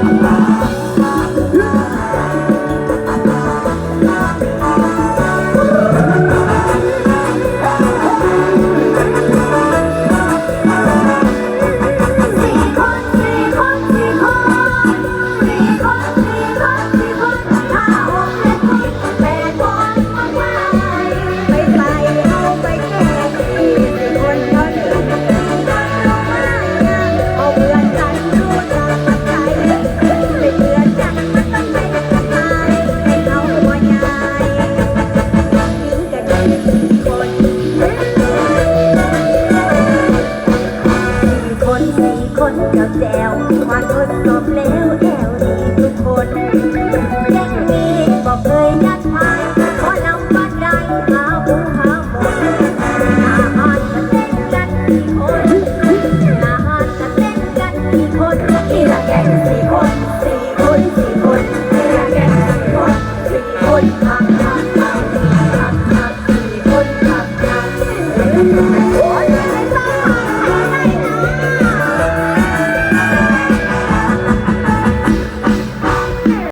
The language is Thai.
สี่ เจ้าแจวมาทดสอบแล้วแอวดีทุกคนเด็กดีบอกเคยนัดายขอนำบันไดหาหูหาหดหน้าหนมาเต้นกันกี่คนน้าหนมาเต้นกันกี่คนที่ละแก่สี่คนสี่คนสี่คนที่ละแก่สี่คน